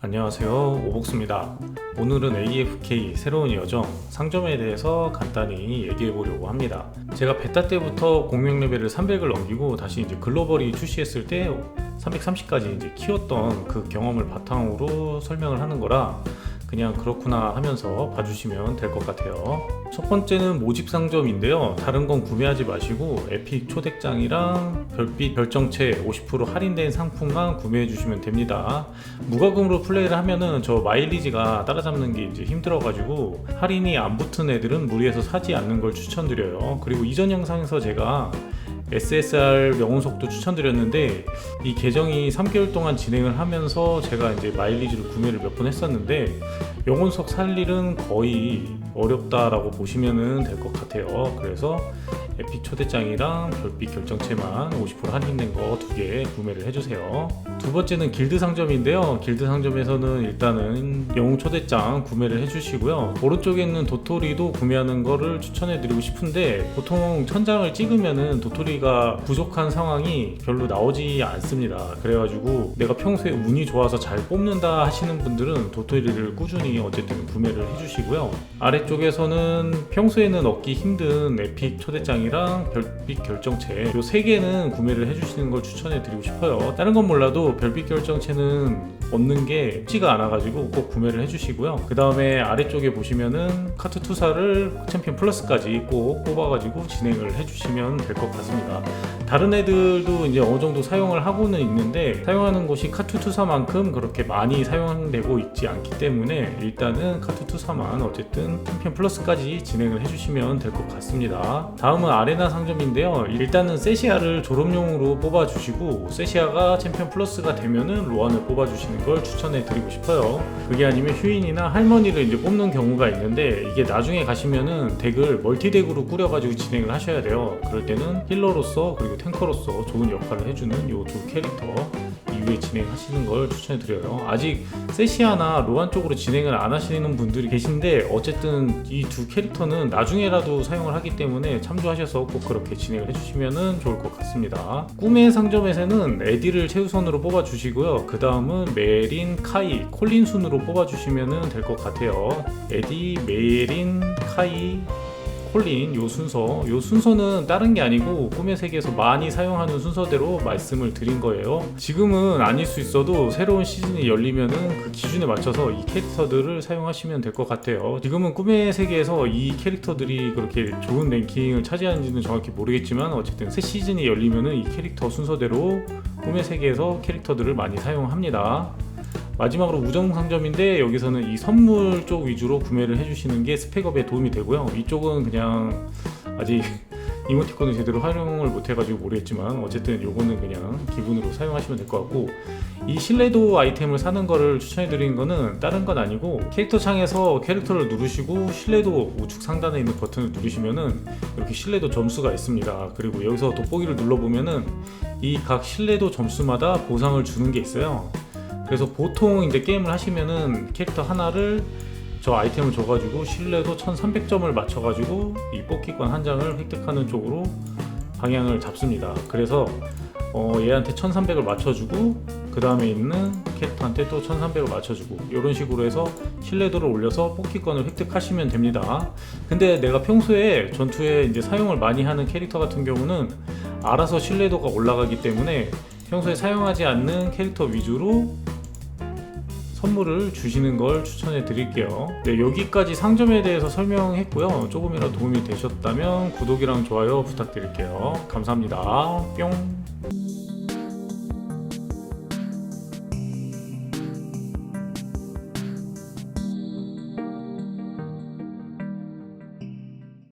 안녕하세요. 오복수입니다. 오늘은 AFK 새로운 여정 상점에 대해서 간단히 얘기해 보려고 합니다. 제가 베타 때부터 공명 레벨을 300을 넘기고 다시 이제 글로벌이 출시했을 때 330까지 이제 키웠던 그 경험을 바탕으로 설명을 하는 거라 그냥 그렇구나 하면서 봐주시면 될 것 같아요. 첫 번째는 모집 상점인데요. 다른 건 구매하지 마시고 에픽 초대장이랑 별빛 결정체 50% 할인된 상품만 구매해 주시면 됩니다. 무과금으로 플레이를 하면은 저 마일리지가 따라잡는 게 이제 힘들어가지고 할인이 안 붙은 애들은 무리해서 사지 않는 걸 추천드려요. 그리고 이전 영상에서 제가 SSR 명운 속도 추천드렸는데 이 계정이 3개월 동안 진행을 하면서 제가 이제 마일리지를 구매를 몇 번 했었는데 영혼석 살 일은 거의 어렵다라고 보시면 될 것 같아요. 그래서 에픽 초대장이랑 별빛 결정체만 50% 할인된 거 두 개 구매를 해주세요. 두 번째는 길드 상점인데요. 길드 상점에서는 일단은 영웅 초대장 구매를 해주시고요. 오른쪽에 있는 도토리도 구매하는 거를 추천해드리고 싶은데 보통 천장을 찍으면은 도토리가 부족한 상황이 별로 나오지 않습니다. 그래가지고 내가 평소에 운이 좋아서 잘 뽑는다 하시는 분들은 도토리를 꾸준히 어쨌든 구매를 해주시고요. 아래쪽에서는 평소에는 얻기 힘든 에픽 초대장이 랑 별빛 결정체 이 세 개는 구매를 해주시는 걸 추천해 드리고 싶어요. 다른 건 몰라도 별빛 결정체는 얻는 게 쉽지가 않아가지고 꼭 구매를 해주시고요. 그 다음에 아래쪽에 보시면은 카트 투사를 챔피언 플러스까지 꼭 뽑아가지고 진행을 해주시면 될 것 같습니다. 다른 애들도 이제 어느 정도 사용을 하고는 있는데 사용하는 곳이 카트 투사만큼 그렇게 많이 사용되고 있지 않기 때문에 일단은 카트 투사만 어쨌든 챔피언 플러스까지 진행을 해주시면 될 것 같습니다. 다음은 아레나 상점인데요. 일단은 세시아를 졸업용으로 뽑아주시고 세시아가 챔피언 플러스가 되면은 로안을 뽑아주시는 걸 추천해 드리고 싶어요. 그게 아니면 휴인이나 할머니를 이제 뽑는 경우가 있는데 이게 나중에 가시면은 덱을 멀티덱으로 꾸려가지고 진행을 하셔야 돼요. 그럴 때는 힐러로서 그리고 탱커로서 좋은 역할을 해주는 이두 캐릭터 이후에 진행하시는 걸 추천해 드려요. 아직 세시아나 로안 쪽으로 진행을 안 하시는 분들이 계신데 어쨌든 이 두 캐릭터는 나중에라도 사용을 하기 때문에 참조하셔서 꼭 그렇게 진행을 해주시면 좋을 것 같습니다. 꿈의 상점에서는 에디를 최우선으로 뽑아주시고요. 그 다음은 메린, 카이, 콜린 순으로 뽑아주시면 될 것 같아요. 에디, 메린, 카이, 콜린 요 순서. 요 순서는 다른 게 아니고 꿈의 세계에서 많이 사용하는 순서대로 말씀을 드린 거예요. 지금은 아닐 수 있어도 새로운 시즌이 열리면은 그 기준에 맞춰서 이 캐릭터들을 사용하시면 될 것 같아요. 지금은 꿈의 세계에서 이 캐릭터들이 그렇게 좋은 랭킹을 차지하는지는 정확히 모르겠지만 어쨌든 새 시즌이 열리면은 이 캐릭터 순서대로 꿈의 세계에서 캐릭터들을 많이 사용합니다 마지막으로 우정 상점인데 여기서는 이 선물 쪽 위주로 구매를 해주시는 게 스펙업에 도움이 되고요. 이쪽은 그냥 아직 이모티콘을 제대로 활용을 못해가지고 모르겠지만 어쨌든 요거는 그냥 기본으로 사용하시면 될 것 같고 이 신뢰도 아이템을 사는 거를 추천해드리는 거는 다른 건 아니고 캐릭터 창에서 캐릭터를 누르시고 신뢰도 우측 상단에 있는 버튼을 누르시면은 이렇게 신뢰도 점수가 있습니다. 그리고 여기서 돋보기를 눌러보면은 이 각 신뢰도 점수마다 보상을 주는 게 있어요. 그래서 보통 이제 게임을 하시면은 캐릭터 하나를 저 아이템을 줘가지고 신뢰도 1300점을 맞춰가지고 이 뽑기권 한 장을 획득하는 쪽으로 방향을 잡습니다. 그래서 어, 얘한테 1300을 맞춰주고 그 다음에 있는 캐릭터한테 또 1300을 맞춰주고 이런 식으로 해서 신뢰도를 올려서 뽑기권을 획득하시면 됩니다. 근데 내가 평소에 전투에 이제 사용을 많이 하는 캐릭터 같은 경우는 알아서 신뢰도가 올라가기 때문에 평소에 사용하지 않는 캐릭터 위주로 선물을 주시는 걸 추천해 드릴게요. 네, 여기까지 상점에 대해서 설명했고요. 조금이라도 도움이 되셨다면 구독이랑 좋아요 부탁드릴게요. 감사합니다. 뿅.